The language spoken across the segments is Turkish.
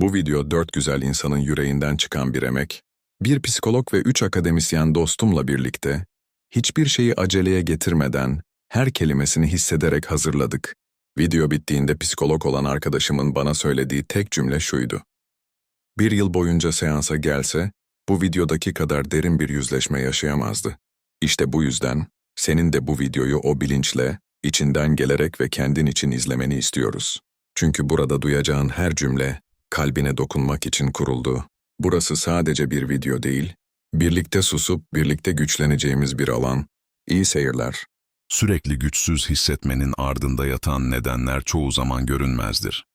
Bu video dört güzel insanın yüreğinden çıkan bir emek, bir psikolog ve üç akademisyen dostumla birlikte, hiçbir şeyi aceleye getirmeden, her kelimesini hissederek hazırladık. Video bittiğinde psikolog olan arkadaşımın bana söylediği tek cümle şuydu. Bir yıl boyunca seansa gelse, bu videodaki kadar derin bir yüzleşme yaşayamazdı. İşte bu yüzden, senin de bu videoyu o bilinçle, içinden gelerek ve kendin için izlemeni istiyoruz. Çünkü burada duyacağın her cümle, kalbine dokunmak için kuruldu. Burası sadece bir video değil, birlikte susup birlikte güçleneceğimiz bir alan. İyi seyirler. Sürekli güçsüz hissetmenin ardında yatan nedenler çoğu zaman görünmezdir.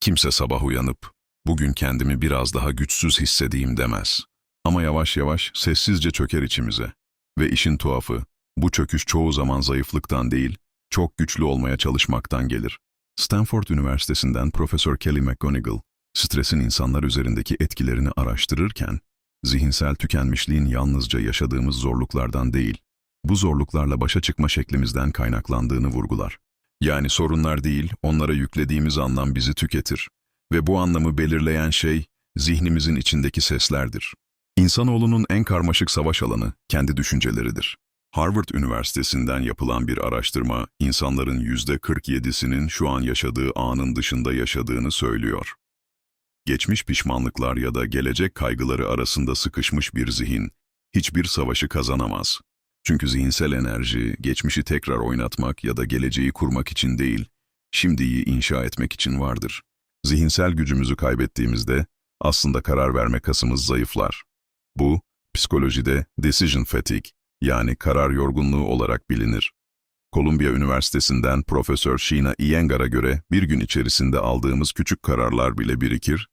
Kimse sabah uyanıp, bugün kendimi biraz daha güçsüz hissedeyim demez. Ama yavaş yavaş sessizce çöker içimize. Ve işin tuhafı, bu çöküş çoğu zaman zayıflıktan değil, çok güçlü olmaya çalışmaktan gelir. Stanford Üniversitesi'nden Profesör Kelly McGonigal, stresin insanlar üzerindeki etkilerini araştırırken, zihinsel tükenmişliğin yalnızca yaşadığımız zorluklardan değil, bu zorluklarla başa çıkma şeklimizden kaynaklandığını vurgular. Yani sorunlar değil, onlara yüklediğimiz anlam bizi tüketir. Ve bu anlamı belirleyen şey, zihnimizin içindeki seslerdir. İnsanoğlunun en karmaşık savaş alanı, kendi düşünceleridir. Harvard Üniversitesi'nden yapılan bir araştırma, insanların %47'sinin şu an yaşadığı anın dışında yaşadığını söylüyor. Geçmiş pişmanlıklar ya da gelecek kaygıları arasında sıkışmış bir zihin, hiçbir savaşı kazanamaz. Çünkü zihinsel enerji, geçmişi tekrar oynatmak ya da geleceği kurmak için değil, şimdiyi inşa etmek için vardır. Zihinsel gücümüzü kaybettiğimizde, aslında karar verme kasımız zayıflar. Bu, psikolojide decision fatigue, yani karar yorgunluğu olarak bilinir. Columbia Üniversitesi'nden Profesör Sheena Iyengar'a göre bir gün içerisinde aldığımız küçük kararlar bile birikir,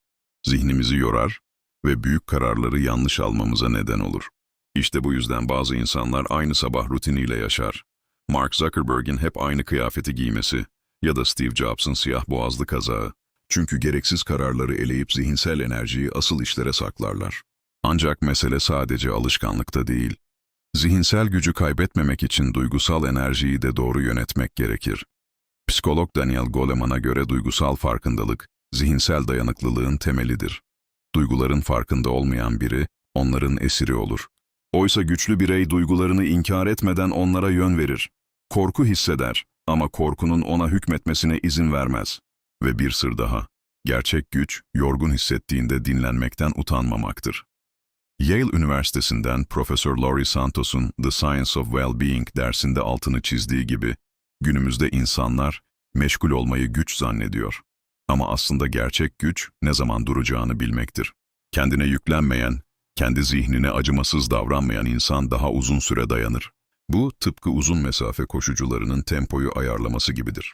zihnimizi yorar ve büyük kararları yanlış almamıza neden olur. İşte bu yüzden bazı insanlar aynı sabah rutiniyle yaşar. Mark Zuckerberg'in hep aynı kıyafeti giymesi ya da Steve Jobs'ın siyah boğazlı kazağı. Çünkü gereksiz kararları eleyip zihinsel enerjiyi asıl işlere saklarlar. Ancak mesele sadece alışkanlıkta değil. Zihinsel gücü kaybetmemek için duygusal enerjiyi de doğru yönetmek gerekir. Psikolog Daniel Goleman'a göre duygusal farkındalık, zihinsel dayanıklılığın temelidir. Duyguların farkında olmayan biri, onların esiri olur. Oysa güçlü birey duygularını inkar etmeden onlara yön verir. Korku hisseder ama korkunun ona hükmetmesine izin vermez. Ve bir sır daha, gerçek güç, yorgun hissettiğinde dinlenmekten utanmamaktır. Yale Üniversitesi'nden Profesör Laurie Santos'un The Science of Well-Being dersinde altını çizdiği gibi, günümüzde insanlar meşgul olmayı güç zannediyor. Ama aslında gerçek güç ne zaman duracağını bilmektir. Kendine yüklenmeyen, kendi zihnine acımasız davranmayan insan daha uzun süre dayanır. Bu tıpkı uzun mesafe koşucularının tempoyu ayarlaması gibidir.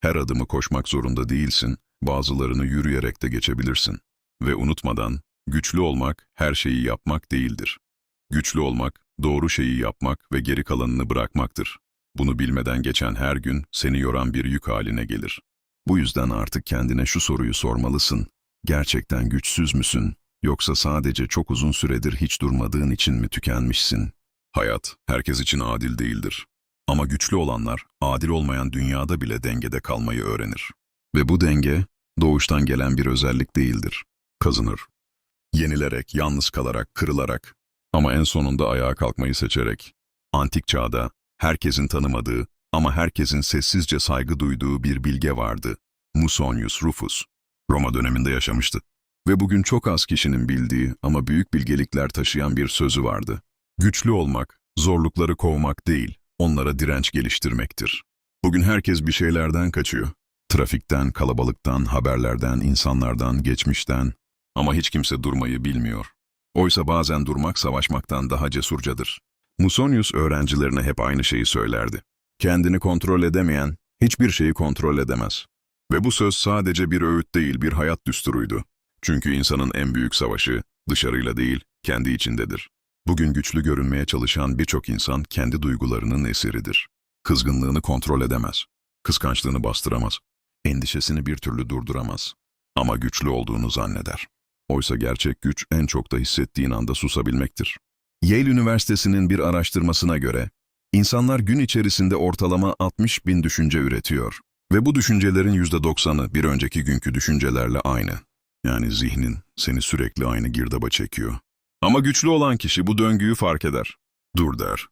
Her adımı koşmak zorunda değilsin, bazılarını yürüyerek de geçebilirsin. Ve unutmadan, güçlü olmak her şeyi yapmak değildir. Güçlü olmak, doğru şeyi yapmak ve geri kalanını bırakmaktır. Bunu bilmeden geçen her gün seni yoran bir yük haline gelir. Bu yüzden artık kendine şu soruyu sormalısın. Gerçekten güçsüz müsün? Yoksa sadece çok uzun süredir hiç durmadığın için mi tükenmişsin? Hayat, herkes için adil değildir. Ama güçlü olanlar, adil olmayan dünyada bile dengede kalmayı öğrenir. Ve bu denge, doğuştan gelen bir özellik değildir. Kazınır. Yenilerek, yalnız kalarak, kırılarak ama en sonunda ayağa kalkmayı seçerek. Antik çağda, herkesin tanımadığı ama herkesin sessizce saygı duyduğu bir bilge vardı. Musonius Rufus. Roma döneminde yaşamıştı. Ve bugün çok az kişinin bildiği ama büyük bilgelikler taşıyan bir sözü vardı. Güçlü olmak, zorlukları kovmak değil, onlara direnç geliştirmektir. Bugün herkes bir şeylerden kaçıyor. Trafikten, kalabalıktan, haberlerden, insanlardan, geçmişten. Ama hiç kimse durmayı bilmiyor. Oysa bazen durmak savaşmaktan daha cesurcadır. Musonius öğrencilerine hep aynı şeyi söylerdi. Kendini kontrol edemeyen, hiçbir şeyi kontrol edemez. Ve bu söz sadece bir öğüt değil, bir hayat düsturuydu. Çünkü insanın en büyük savaşı dışarıyla değil, kendi içindedir. Bugün güçlü görünmeye çalışan birçok insan kendi duygularının esiridir. Kızgınlığını kontrol edemez. Kıskançlığını bastıramaz. Endişesini bir türlü durduramaz. Ama güçlü olduğunu zanneder. Oysa gerçek güç en çok da hissettiğin anda susabilmektir. Yale Üniversitesi'nin bir araştırmasına göre, insanlar gün içerisinde ortalama 60 bin düşünce üretiyor. Ve bu düşüncelerin %90'ı bir önceki günkü düşüncelerle aynı. Yani zihnin seni sürekli aynı girdaba çekiyor. Ama güçlü olan kişi bu döngüyü fark eder. Dur der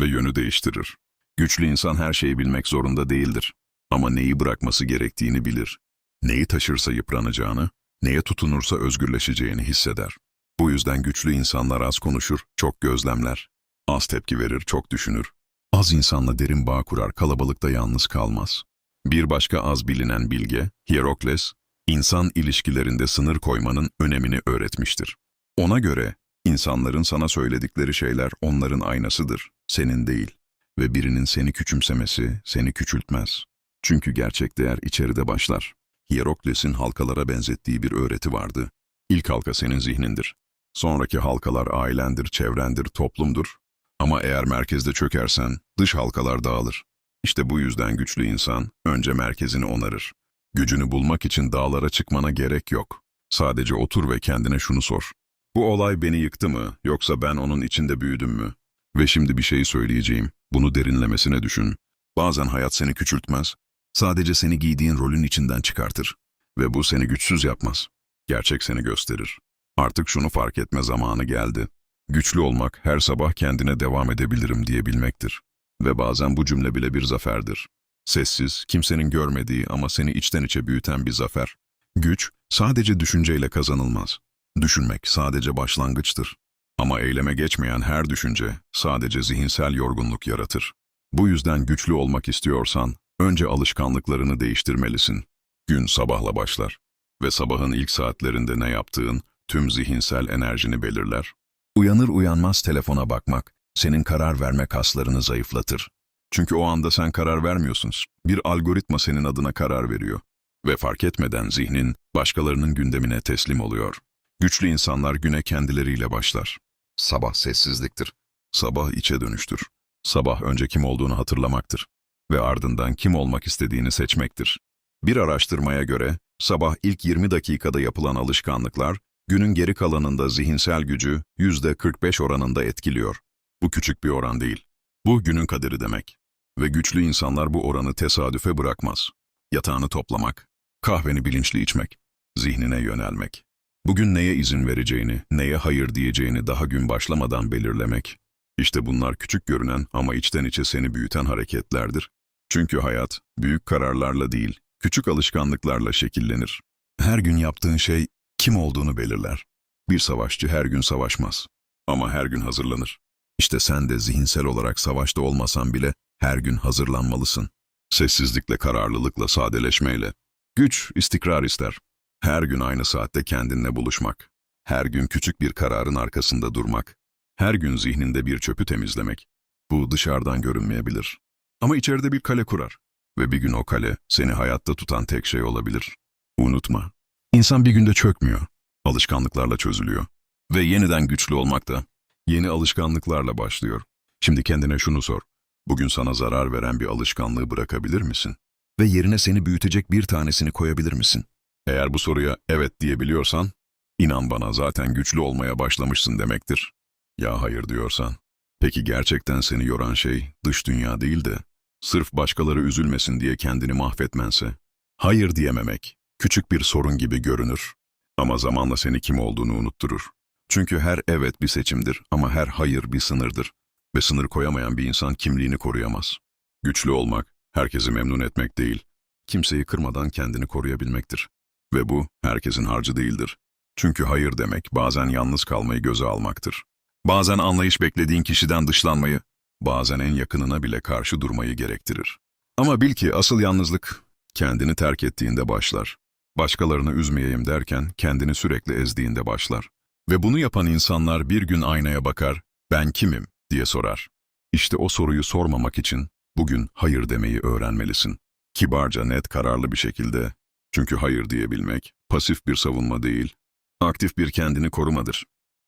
ve yönü değiştirir. Güçlü insan her şeyi bilmek zorunda değildir. Ama neyi bırakması gerektiğini bilir. Neyi taşırsa yıpranacağını, neye tutunursa özgürleşeceğini hisseder. Bu yüzden güçlü insanlar az konuşur, çok gözlemler. Az tepki verir, çok düşünür. Az insanla derin bağ kurar, kalabalıkta yalnız kalmaz. Bir başka az bilinen bilge, Hierokles, insan ilişkilerinde sınır koymanın önemini öğretmiştir. Ona göre insanların sana söyledikleri şeyler onların aynasıdır, senin değil. Ve birinin seni küçümsemesi seni küçültmez. Çünkü gerçek değer içeride başlar. Hierokles'in halkalara benzettiği bir öğreti vardı. İlk halka senin zihnindir. Sonraki halkalar ailendir, çevrendir, toplumdur. Ama eğer merkezde çökersen dış halkalar dağılır. İşte bu yüzden güçlü insan önce merkezini onarır. Gücünü bulmak için dağlara çıkmana gerek yok. Sadece otur ve kendine şunu sor. Bu olay beni yıktı mı yoksa ben onun içinde büyüdüm mü? Ve şimdi bir şey söyleyeceğim. Bunu derinlemesine düşün. Bazen hayat seni küçültmez. Sadece seni giydiğin rolün içinden çıkartır. Ve bu seni güçsüz yapmaz. Gerçek seni gösterir. Artık şunu fark etme zamanı geldi. Güçlü olmak her sabah kendine devam edebilirim diyebilmektir. Ve bazen bu cümle bile bir zaferdir. Sessiz, kimsenin görmediği ama seni içten içe büyüten bir zafer. Güç sadece düşünceyle kazanılmaz. Düşünmek sadece başlangıçtır. Ama eyleme geçmeyen her düşünce sadece zihinsel yorgunluk yaratır. Bu yüzden güçlü olmak istiyorsan önce alışkanlıklarını değiştirmelisin. Gün sabahla başlar ve sabahın ilk saatlerinde ne yaptığın tüm zihinsel enerjini belirler. Uyanır uyanmaz telefona bakmak senin karar verme kaslarını zayıflatır. Çünkü o anda sen karar vermiyorsun. Bir algoritma senin adına karar veriyor. Ve fark etmeden zihnin başkalarının gündemine teslim oluyor. Güçlü insanlar güne kendileriyle başlar. Sabah sessizliktir. Sabah içe dönüştür. Sabah önce kim olduğunu hatırlamaktır. Ve ardından kim olmak istediğini seçmektir. Bir araştırmaya göre sabah ilk 20 dakikada yapılan alışkanlıklar günün geri kalanında zihinsel gücü %45 oranında etkiliyor. Bu küçük bir oran değil. Bu günün kaderi demek. Ve güçlü insanlar bu oranı tesadüfe bırakmaz. Yatağını toplamak, kahveni bilinçli içmek, zihnine yönelmek. Bugün neye izin vereceğini, neye hayır diyeceğini daha gün başlamadan belirlemek. İşte bunlar küçük görünen ama içten içe seni büyüten hareketlerdir. Çünkü hayat büyük kararlarla değil, küçük alışkanlıklarla şekillenir. Her gün yaptığın şey kim olduğunu belirler. Bir savaşçı her gün savaşmaz ama her gün hazırlanır. İşte sen de zihinsel olarak savaşta olmasan bile her gün hazırlanmalısın. Sessizlikle, kararlılıkla, sadeleşmeyle. Güç, istikrar ister. Her gün aynı saatte kendinle buluşmak. Her gün küçük bir kararın arkasında durmak. Her gün zihninde bir çöpü temizlemek. Bu dışarıdan görünmeyebilir. Ama içeride bir kale kurar. Ve bir gün o kale seni hayatta tutan tek şey olabilir. Unutma. İnsan bir günde çökmüyor. Alışkanlıklarla çözülüyor. Ve yeniden güçlü olmak da yeni alışkanlıklarla başlıyor. Şimdi kendine şunu sor. Bugün sana zarar veren bir alışkanlığı bırakabilir misin? Ve yerine seni büyütecek bir tanesini koyabilir misin? Eğer bu soruya evet diyebiliyorsan, inan bana zaten güçlü olmaya başlamışsın demektir. Ya hayır diyorsan, peki gerçekten seni yoran şey dış dünya değil de, sırf başkaları üzülmesin diye kendini mahvetmense, hayır diyememek, küçük bir sorun gibi görünür. Ama zamanla seni kim olduğunu unutturur. Çünkü her evet bir seçimdir ama her hayır bir sınırdır. Ve sınır koyamayan bir insan kimliğini koruyamaz. Güçlü olmak, herkesi memnun etmek değil, kimseyi kırmadan kendini koruyabilmektir. Ve bu herkesin harcı değildir. Çünkü hayır demek bazen yalnız kalmayı göze almaktır. Bazen anlayış beklediğin kişiden dışlanmayı, bazen en yakınına bile karşı durmayı gerektirir. Ama bil ki asıl yalnızlık kendini terk ettiğinde başlar. Başkalarını üzmeyeyim derken kendini sürekli ezdiğinde başlar. Ve bunu yapan insanlar bir gün aynaya bakar, ben kimim diye sorar. İşte o soruyu sormamak için bugün hayır demeyi öğrenmelisin. Kibarca, net, kararlı bir şekilde. Çünkü hayır diyebilmek pasif bir savunma değil, aktif bir kendini korumadır.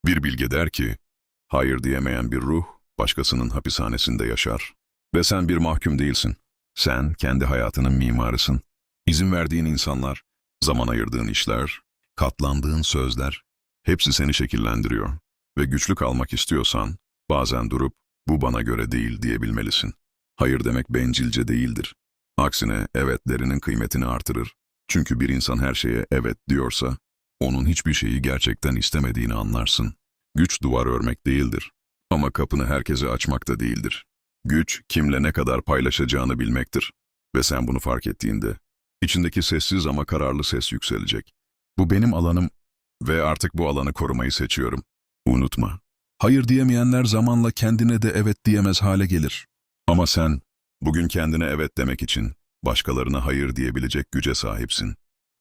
Bir bilge der ki, hayır diyemeyen bir ruh başkasının hapishanesinde yaşar. Ve sen bir mahkum değilsin. Sen kendi hayatının mimarısın. İzin verdiğin insanlar, zaman ayırdığın işler, katlandığın sözler, hepsi seni şekillendiriyor. Ve güçlü kalmak istiyorsan, bazen durup, bu bana göre değil diyebilmelisin. Hayır demek bencilce değildir. Aksine evetlerinin kıymetini artırır. Çünkü bir insan her şeye evet diyorsa, Onun hiçbir şeyi gerçekten istemediğini anlarsın. Güç duvar örmek değildir. Ama kapını herkese açmak da değildir. Güç, kimle ne kadar paylaşacağını bilmektir. Ve sen bunu fark ettiğinde, içindeki sessiz ama kararlı ses yükselecek. Bu benim alanım ve artık bu alanı korumayı seçiyorum. Unutma. Hayır diyemeyenler zamanla kendine de evet diyemez hale gelir. Ama sen, bugün kendine evet demek için başkalarına hayır diyebilecek güce sahipsin.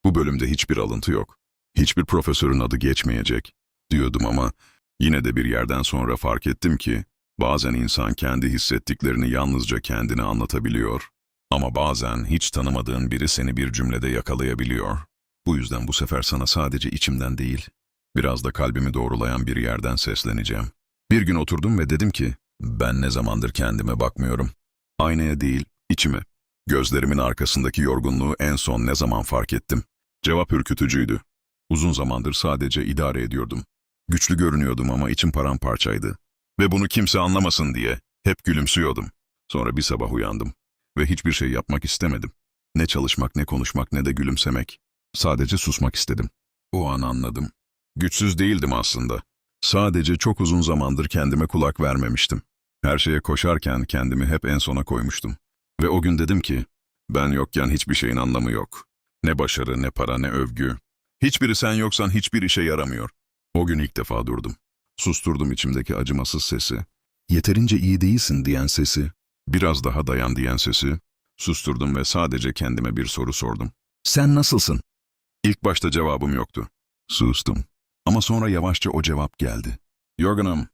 Bu bölümde hiçbir alıntı yok. Hiçbir profesörün adı geçmeyecek diyordum ama yine de bir yerden sonra fark ettim ki bazen insan kendi hissettiklerini yalnızca kendine anlatabiliyor ama bazen hiç tanımadığın biri seni bir cümlede yakalayabiliyor. Bu yüzden bu sefer sana sadece içimden değil, biraz da kalbimi doğrulayan bir yerden sesleneceğim. Bir gün oturdum ve dedim ki, ben ne zamandır kendime bakmıyorum. Aynaya değil, içime. Gözlerimin arkasındaki yorgunluğu en son ne zaman fark ettim? Cevap ürkütücüydü. Uzun zamandır sadece idare ediyordum. Güçlü görünüyordum ama içim paramparçaydı. Ve bunu kimse anlamasın diye hep gülümsüyordum. Sonra bir sabah uyandım ve hiçbir şey yapmak istemedim. Ne çalışmak, ne konuşmak, ne de gülümsemek. Sadece susmak istedim. O an anladım. Güçsüz değildim aslında. Sadece çok uzun zamandır kendime kulak vermemiştim. Her şeye koşarken kendimi hep en sona koymuştum. Ve o gün dedim ki, ben yokken hiçbir şeyin anlamı yok. Ne başarı, ne para, ne övgü. Hiçbiri sen yoksan hiçbir işe yaramıyor. O gün ilk defa durdum. Susturdum içimdeki acımasız sesi. Yeterince iyi değilsin diyen sesi. Biraz daha dayan diyen sesi. Susturdum ve sadece kendime bir soru sordum. Sen nasılsın? İlk başta cevabım yoktu. Sustum. Ama sonra yavaşça o cevap geldi. Yorgunum.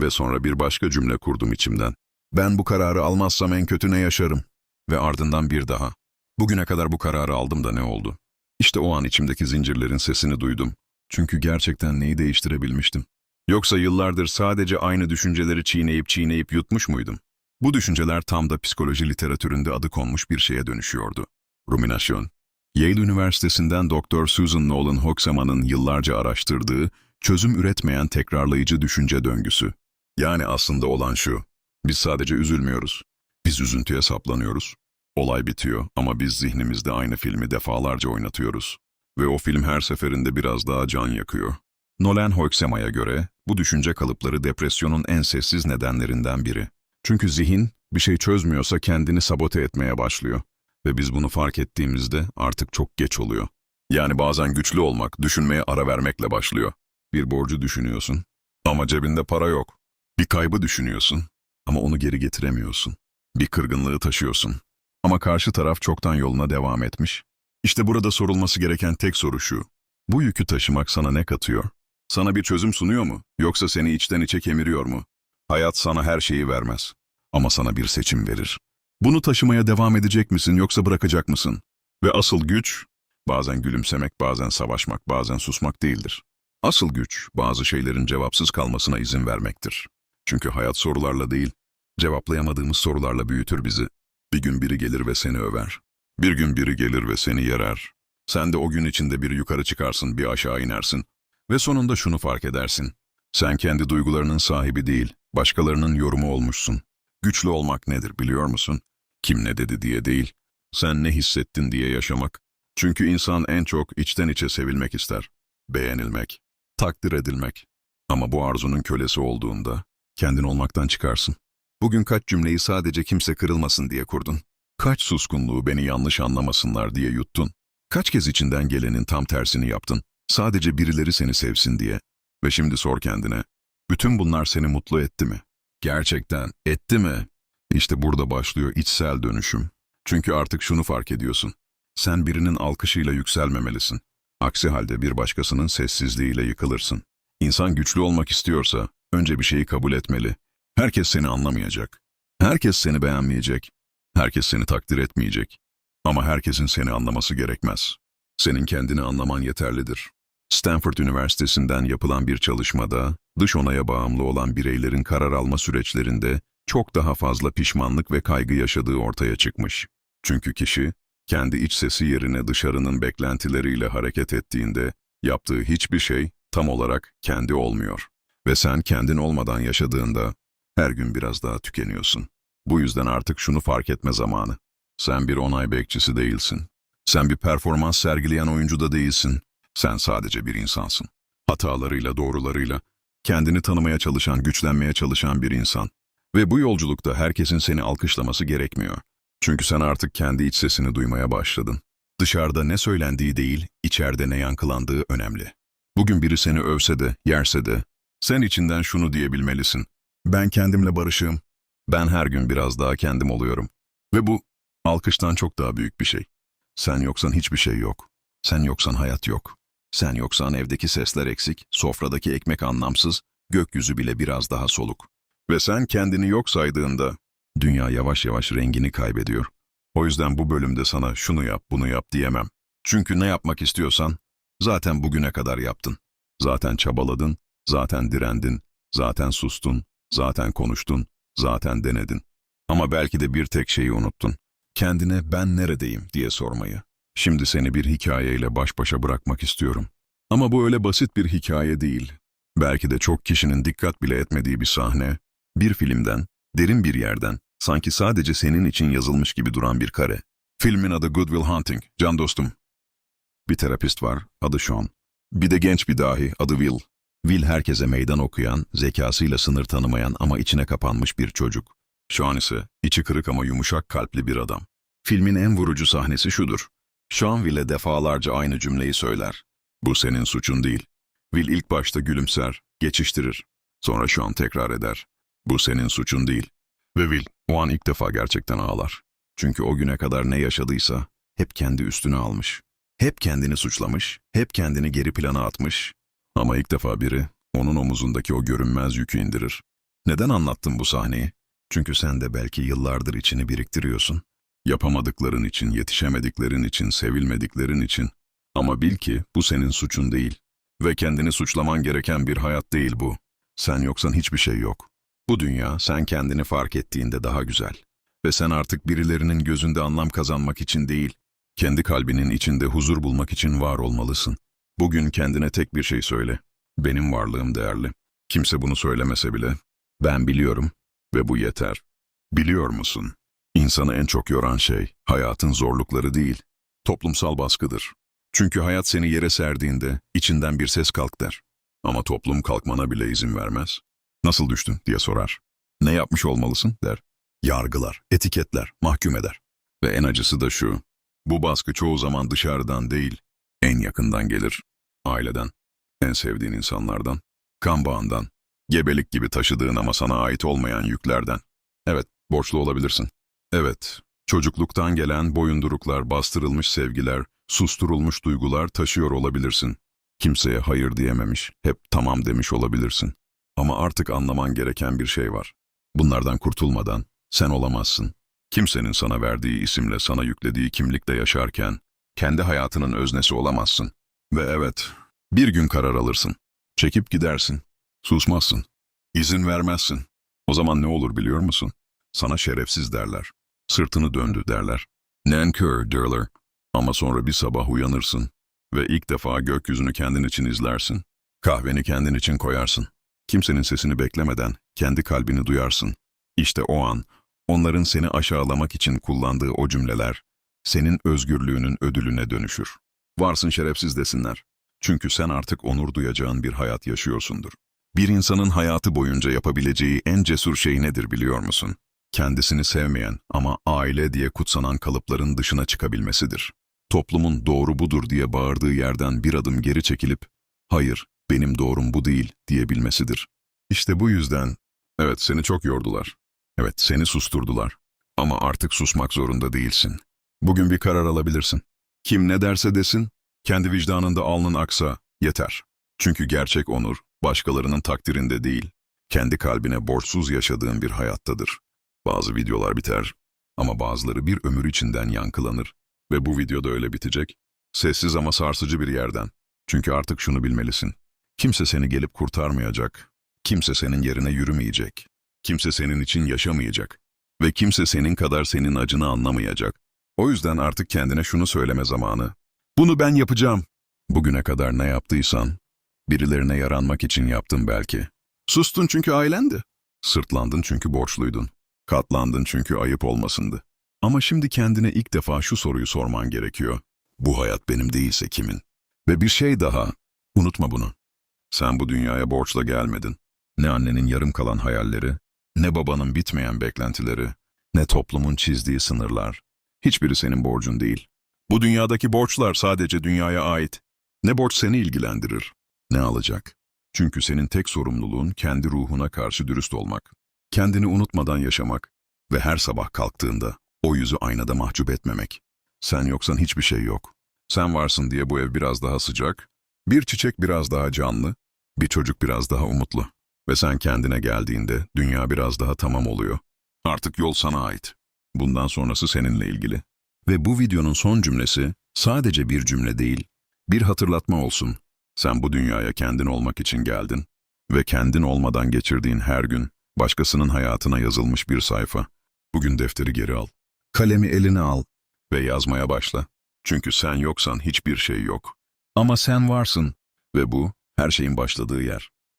Ve sonra bir başka cümle kurdum içimden. Ben bu kararı almazsam en kötü ne yaşarım? Ve ardından bir daha. Bugüne kadar bu kararı aldım da ne oldu? İşte o an içimdeki zincirlerin sesini duydum. Çünkü gerçekten neyi değiştirebilmiştim? Yoksa yıllardır sadece aynı düşünceleri çiğneyip çiğneyip yutmuş muydum? Bu düşünceler tam da psikoloji literatüründe adı konmuş bir şeye dönüşüyordu. Ruminasyon. Yale Üniversitesi'nden Dr. Susan Nolan Hoxhama'nın yıllarca araştırdığı, çözüm üretmeyen tekrarlayıcı düşünce döngüsü. Yani aslında olan şu, biz sadece üzülmüyoruz. Biz üzüntüye saplanıyoruz. Olay bitiyor ama biz zihnimizde aynı filmi defalarca oynatıyoruz. Ve o film her seferinde biraz daha can yakıyor. Nolan Hoxhama'ya göre bu düşünce kalıpları depresyonun en sessiz nedenlerinden biri. Çünkü zihin bir şey çözmüyorsa kendini sabote etmeye başlıyor. Ve biz bunu fark ettiğimizde artık çok geç oluyor. Yani bazen güçlü olmak, düşünmeye ara vermekle başlıyor. Bir borcu düşünüyorsun ama cebinde para yok. Bir kaybı düşünüyorsun ama onu geri getiremiyorsun. Bir kırgınlığı taşıyorsun ama karşı taraf çoktan yoluna devam etmiş. İşte burada sorulması gereken tek soru şu. Bu yükü taşımak sana ne katıyor? Sana bir çözüm sunuyor mu? Yoksa seni içten içe kemiriyor mu? Hayat sana her şeyi vermez. Ama sana bir seçim verir. Bunu taşımaya devam edecek misin yoksa bırakacak mısın? Ve asıl güç, bazen gülümsemek, bazen savaşmak, bazen susmak değildir. Asıl güç, bazı şeylerin cevapsız kalmasına izin vermektir. Çünkü hayat sorularla değil, cevaplayamadığımız sorularla büyütür bizi. Bir gün biri gelir ve seni över. Bir gün biri gelir ve seni yerer. Sen de o gün içinde bir yukarı çıkarsın, bir aşağı inersin. Ve sonunda şunu fark edersin. Sen kendi duygularının sahibi değil, başkalarının yorumu olmuşsun. Güçlü olmak nedir biliyor musun? Kim ne dedi diye değil, sen ne hissettin diye yaşamak. Çünkü insan en çok içten içe sevilmek ister. Beğenilmek, takdir edilmek. Ama bu arzunun kölesi olduğunda kendin olmaktan çıkarsın. Bugün kaç cümleyi sadece kimse kırılmasın diye kurdun. Kaç suskunluğu beni yanlış anlamasınlar diye yuttun. Kaç kez içinden gelenin tam tersini yaptın. Sadece birileri seni sevsin diye. Ve şimdi sor kendine. Bütün bunlar seni mutlu etti mi? Gerçekten etti mi? İşte burada başlıyor içsel dönüşüm. Çünkü artık şunu fark ediyorsun. Sen birinin alkışıyla yükselmemelisin. Aksi halde bir başkasının sessizliğiyle yıkılırsın. İnsan güçlü olmak istiyorsa önce bir şeyi kabul etmeli. Herkes seni anlamayacak. Herkes seni beğenmeyecek. Herkes seni takdir etmeyecek. Ama herkesin seni anlaması gerekmez. Senin kendini anlaman yeterlidir. Stanford Üniversitesi'nden yapılan bir çalışmada, dış onaya bağımlı olan bireylerin karar alma süreçlerinde çok daha fazla pişmanlık ve kaygı yaşadığı ortaya çıkmış. Çünkü kişi, kendi iç sesi yerine dışarının beklentileriyle hareket ettiğinde, yaptığı hiçbir şey tam olarak kendi olmuyor. Ve sen kendin olmadan yaşadığında, her gün biraz daha tükeniyorsun. Bu yüzden artık şunu fark etme zamanı. Sen bir onay bekçisi değilsin. Sen bir performans sergileyen oyuncu da değilsin. Sen sadece bir insansın. Hatalarıyla, doğrularıyla, kendini tanımaya çalışan, güçlenmeye çalışan bir insan. Ve bu yolculukta herkesin seni alkışlaması gerekmiyor. Çünkü sen artık kendi iç sesini duymaya başladın. Dışarıda ne söylendiği değil, içeride ne yankılandığı önemli. Bugün biri seni övse de, yerse de, sen içinden şunu diyebilmelisin. Ben kendimle barışığım. Ben her gün biraz daha kendim oluyorum. Ve bu, alkıştan çok daha büyük bir şey. Sen yoksan hiçbir şey yok. Sen yoksan hayat yok. Sen yoksan evdeki sesler eksik, sofradaki ekmek anlamsız, gökyüzü bile biraz daha soluk. Ve sen kendini yok saydığında, dünya yavaş yavaş rengini kaybediyor. O yüzden bu bölümde sana şunu yap, bunu yap diyemem. Çünkü ne yapmak istiyorsan, zaten bugüne kadar yaptın. Zaten çabaladın, zaten direndin, zaten sustun, zaten konuştun, zaten denedin. Ama belki de bir tek şeyi unuttun. Kendine ben neredeyim diye sormayı. Şimdi seni bir hikayeyle baş başa bırakmak istiyorum. Ama bu öyle basit bir hikaye değil. Belki de çok kişinin dikkat bile etmediği bir sahne, bir filmden, derin bir yerden, sanki sadece senin için yazılmış gibi duran bir kare. Filmin adı Good Will Hunting, can dostum. Bir terapist var, adı Sean. Bir de genç bir dahi, adı Will. Will herkese meydan okuyan, zekasıyla sınır tanımayan ama içine kapanmış bir çocuk. Sean ise içi kırık ama yumuşak kalpli bir adam. Filmin en vurucu sahnesi şudur. Sean defalarca aynı cümleyi söyler. Bu senin suçun değil. Will ilk başta gülümser, geçiştirir. Sonra Sean tekrar eder. Bu senin suçun değil. Ve Will o an ilk defa gerçekten ağlar. Çünkü o güne kadar ne yaşadıysa hep kendi üstüne almış. Hep kendini suçlamış, hep kendini geri plana atmış. Ama ilk defa biri onun omuzundaki o görünmez yükü indirir. Neden anlattım bu sahneyi? Çünkü sen de belki yıllardır içini biriktiriyorsun. Yapamadıkların için, yetişemediklerin için, sevilmediklerin için. Ama bil ki bu senin suçun değil. Ve kendini suçlaman gereken bir hayat değil bu. Sen yoksan hiçbir şey yok. Bu dünya sen kendini fark ettiğinde daha güzel. Ve sen artık birilerinin gözünde anlam kazanmak için değil, kendi kalbinin içinde huzur bulmak için var olmalısın. Bugün kendine tek bir şey söyle. Benim varlığım değerli. Kimse bunu söylemese bile. Ben biliyorum ve bu yeter. Biliyor musun? İnsanı en çok yoran şey hayatın zorlukları değil, toplumsal baskıdır. Çünkü hayat seni yere serdiğinde içinden bir ses kalk der. Ama toplum kalkmana bile izin vermez. Nasıl düştün diye sorar. Ne yapmış olmalısın der. Yargılar, etiketler, mahkum eder. Ve en acısı da şu. Bu baskı çoğu zaman dışarıdan değil, en yakından gelir. Aileden, en sevdiğin insanlardan, kan bağından, gebelik gibi taşıdığın ama sana ait olmayan yüklerden. Evet, borçlu olabilirsin. Evet, çocukluktan gelen boyunduruklar, bastırılmış sevgiler, susturulmuş duygular taşıyor olabilirsin. Kimseye hayır diyememiş, hep tamam demiş olabilirsin. Ama artık anlaman gereken bir şey var. Bunlardan kurtulmadan sen olamazsın. Kimsenin sana verdiği isimle sana yüklediği kimlikte yaşarken kendi hayatının öznesi olamazsın. Ve evet, bir gün karar alırsın. Çekip gidersin. Susmazsın. İzin vermezsin. O zaman ne olur biliyor musun? Sana şerefsiz derler. Sırtını döndü derler. Nankör derler. Ama sonra bir sabah uyanırsın ve ilk defa gökyüzünü kendin için izlersin. Kahveni kendin için koyarsın. Kimsenin sesini beklemeden kendi kalbini duyarsın. İşte o an, onların seni aşağılamak için kullandığı o cümleler, senin özgürlüğünün ödülüne dönüşür. Varsın şerefsiz desinler. Çünkü sen artık onur duyacağın bir hayat yaşıyorsundur. Bir insanın hayatı boyunca yapabileceği en cesur şey nedir biliyor musun? Kendisini sevmeyen ama aile diye kutsanan kalıpların dışına çıkabilmesidir. Toplumun doğru budur diye bağırdığı yerden bir adım geri çekilip, hayır, benim doğrum bu değil diyebilmesidir. İşte bu yüzden, evet seni çok yordular. Evet seni susturdular. Ama artık susmak zorunda değilsin. Bugün bir karar alabilirsin. Kim ne derse desin, kendi vicdanında alnın aksa yeter. Çünkü gerçek onur, başkalarının takdirinde değil, kendi kalbine borçsuz yaşadığın bir hayattadır. Bazı videolar biter ama bazıları bir ömür içinden yankılanır. Ve bu videoda öyle bitecek. Sessiz ama sarsıcı bir yerden. Çünkü artık şunu bilmelisin. Kimse seni gelip kurtarmayacak. Kimse senin yerine yürümeyecek. Kimse senin için yaşamayacak. Ve kimse senin kadar senin acını anlamayacak. O yüzden artık kendine şunu söyleme zamanı. Bunu ben yapacağım. Bugüne kadar ne yaptıysan, birilerine yaranmak için yaptın belki. Sustun çünkü ailendi. Sırtlandın çünkü borçluydun. Katlandın çünkü ayıp olmasındı. Ama şimdi kendine ilk defa şu soruyu sorman gerekiyor. Bu hayat benim değilse kimin? Ve bir şey daha, unutma bunu. Sen bu dünyaya borçla gelmedin. Ne annenin yarım kalan hayalleri, ne babanın bitmeyen beklentileri, ne toplumun çizdiği sınırlar. Hiçbiri senin borcun değil. Bu dünyadaki borçlar sadece dünyaya ait. Ne borç seni ilgilendirir, ne alacak. Çünkü senin tek sorumluluğun kendi ruhuna karşı dürüst olmak. Kendini unutmadan yaşamak ve her sabah kalktığında o yüzü aynada mahcup etmemek. Sen yoksan hiçbir şey yok. Sen varsın diye bu ev biraz daha sıcak, bir çiçek biraz daha canlı, bir çocuk biraz daha umutlu. Ve sen kendine geldiğinde dünya biraz daha tamam oluyor. Artık yol sana ait. Bundan sonrası seninle ilgili. Ve bu videonun son cümlesi sadece bir cümle değil, bir hatırlatma olsun. Sen bu dünyaya kendin olmak için geldin. Ve kendin olmadan geçirdiğin her gün başkasının hayatına yazılmış bir sayfa. Bugün defteri geri al. Kalemi eline al ve yazmaya başla. Çünkü sen yoksan hiçbir şey yok. Ama sen varsın ve bu her şeyin başladığı yer.